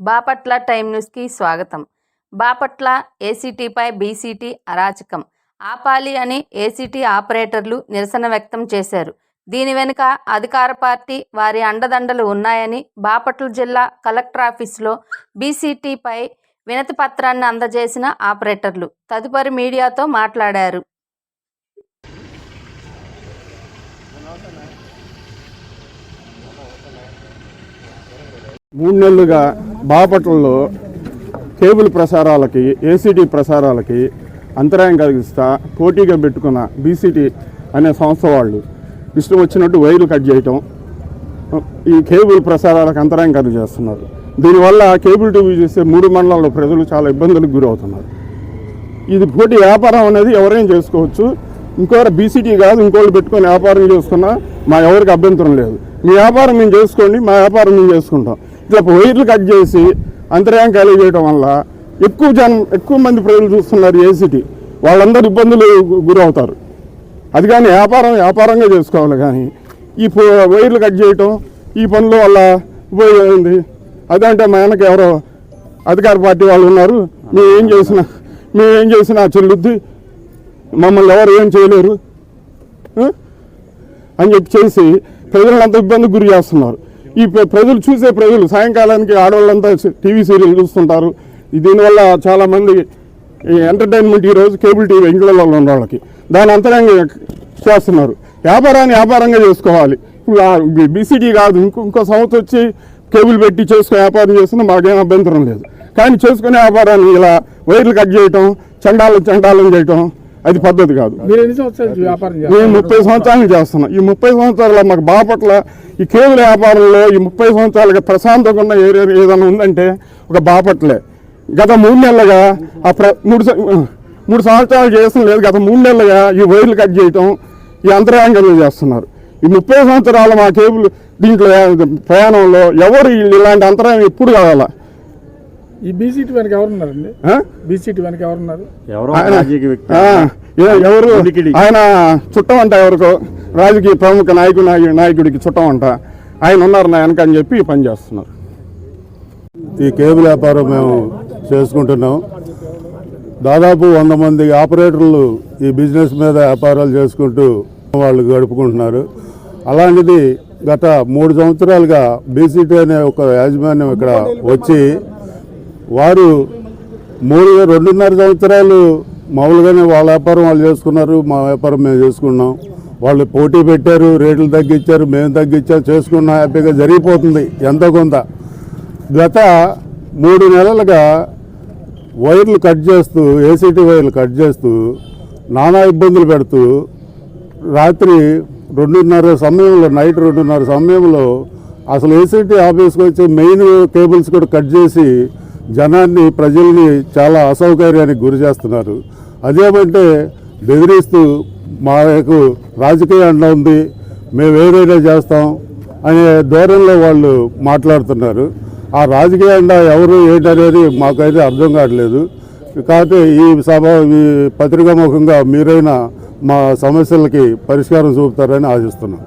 Bapatla time న్యూస్కి స్వాగతం. Bapatla ఏసీటీపై BCT అరాచకం. ఆపాలి అని ఏసీటీ ఆపరేటర్లు నిరసన వ్యక్తం చేశారు. దీని వెనుక అధికార పార్టీ వారి అండదండలు ఉన్నాయని బాపట్ల జిల్లా కలెక్టర్ ఆఫీసులో బీసీటీపై వినతి పత్రాన్ని అందజేసిన ఆపరేటర్లు తదుపరి మీడియాతో మాట్లాడారు. మూడు నెలలుగా బాపట్లలో కేబుల్ ప్రసారాలకి ఏసీటీ ప్రసారాలకి అంతరాయం కలిగిస్తా పోటీగా పెట్టుకున్న బీసీటీ అనే సంస్థ వాళ్ళు ఇష్టం వచ్చినట్టు వైర్లు కట్ చేయటం ఈ కేబుల్ ప్రసారాలకు అంతరాయం కలిగజేస్తున్నారు. దీనివల్ల కేబుల్ టీవీ చూసే మూడు మండలాల్లో ప్రజలు చాలా ఇబ్బందులకు గురవుతున్నారు. ఇది పోటీ వ్యాపారం అనేది ఎవరైనా చేసుకోవచ్చు. ఇంకోరు బీసీటీ కాదు ఇంకోళ్ళు పెట్టుకొని వ్యాపారం చేసుకున్నా మా ఎవరికి అభ్యంతరం లేదు. మీ వ్యాపారం మేము చేసుకోండి మా వ్యాపారం మేము చేసుకుంటాం. ఇట్లా వైర్లు కట్ చేసి అంతరాయం కలిగేయడం వల్ల ఎక్కువ జనం ఎక్కువ మంది ప్రజలు చూస్తున్నారు ఏసీటీ వాళ్ళందరూ ఇబ్బందులు గురవుతారు. అది కానీ వ్యాపారం వ్యాపారంగా చేసుకోవాలి కానీ ఈ వైర్లు కట్ చేయటం ఈ పనుల వల్ల ఉపయోగం ఉంది అదంటే మా వెనక ఎవరో అధికార పార్టీ వాళ్ళు ఉన్నారు. మేమేం చేసినా మేమేం చేసినా చెల్లుద్ది. మమ్మల్ని ఎవరు ఏం చేయలేరు. అని చెప్పి చేసి ప్రజలంతా ఇబ్బందికి గురి చేస్తున్నారు. ఈ ప్రజలు చూసే ప్రజలు సాయంకాలానికి ఆడవాళ్ళంతా టీవీ సీరియల్ చూస్తుంటారు. దీనివల్ల చాలామంది ఈ ఎంటర్టైన్మెంట్ ఈరోజు కేబుల్ టీవీ ఇంట్లో ఉన్న వాళ్ళకి. దాని అంతరంగా చేస్తున్నారు. వ్యాపారాన్ని వ్యాపారంగా చేసుకోవాలి. బీసీటీ కాదు ఇంకో ఇంకో వచ్చి కేబుల్ పెట్టి చేసుకుని వ్యాపారం చేస్తున్నా మాకేం అభ్యంతరం లేదు. కానీ చేసుకునే వ్యాపారాన్ని ఇలా వైర్లు కట్ చేయటం చండాలం చండాలం చేయటం అది పద్ధతి కాదు. మేము ముప్పై సంవత్సరాలు చేస్తున్నాం. ఈ ముప్పై సంవత్సరాల మాకు బాపట్ల ఈ కేబుల్ వ్యాపారంలో ఈ ముప్పై సంవత్సరాలుగా ప్రశాంతంగా ఉన్న ఏరియా ఏదైనా ఉందంటే ఒక బాపట్లే గత మూడు నెలలుగా ఆ ప్ర మూడు మూడు సంవత్సరాలు చేస్తాం లేదు గత మూడు నెలలుగా ఈ వైర్లు కట్ చేయటం ఈ అంతరాయంగా చేస్తున్నారు ఈ ముప్పై సంవత్సరాల మా కేబుల్ దీంట్లో ప్రయాణంలో ఎవరు ఇలాంటి అంతరాయం ఎప్పుడు కావాలా? ఈ బీసీటీ వెనక ఎవరున్నారండి? ఆ? బీసీటీ వెనక ఎవరున్నారు? ఎవరో ఆయన- చుట్టం అంట ఎవరికో? రాజకీయ ప్రముఖ నాయకుడు నాయ- నాయకుడికి చుట్టం అంట ఆయన ఉన్నారు నా వెనక అని చెప్పి పని చేస్తున్నారు. ఈ కేబుల్ వ్యాపారం మేము చేసుకుంటున్నాం. దాదాపు వంద మంది ఆపరేటర్లు ఈ బిజినెస్ మీద వ్యాపారాలు చేసుకుంటూ వాళ్ళు గడుపుకుంటున్నారు. అలాంటిది గత మూడు సంవత్సరాలుగా బీసీటీ అనే ఒక యాజమాన్యం ఇక్కడ వచ్చి వారు మూడు రెండున్నర సంవత్సరాలు మామూలుగానే వాళ్ళ వ్యాపారం వాళ్ళు చేసుకున్నారు మా వ్యాపారం మేము చేసుకున్నాం. వాళ్ళు పోటీ పెట్టారు రేట్లు తగ్గించారు మేము తగ్గించారు చేసుకున్నాం హ్యాపీగా జరిగిపోతుంది ఎంతో కొంత. గత మూడు నెలలుగా వైర్లు కట్ చేస్తూ ఏసీటీ వైర్లు కట్ చేస్తూ నానా ఇబ్బందులు పెడుతూ రాత్రి రెండున్నర సమయంలో నైట్ రెండున్నర సమయంలో అసలు ఏసీటీ ఆఫీస్కి వచ్చి మెయిన్ కేబుల్స్ కూడా కట్ చేసి జనాన్ని ప్రజల్ని చాలా అసౌకర్యానికి గురి చేస్తున్నారు. అదేమంటే బెదిరిస్తూ మాకు రాజకీయ అండ ఉంది మేము ఏదైనా చేస్తాం అనే ధోరణిలో వాళ్ళు మాట్లాడుతున్నారు. ఆ రాజకీయ అండ ఎవరు ఏంటనేది మాకైతే అర్థం కావట్లేదు. కాకపోతే ఈ సభ ఈ పత్రికాముఖంగా మీరైనా మా సమస్యలకి పరిష్కారం చూపుతారని ఆశిస్తున్నాం.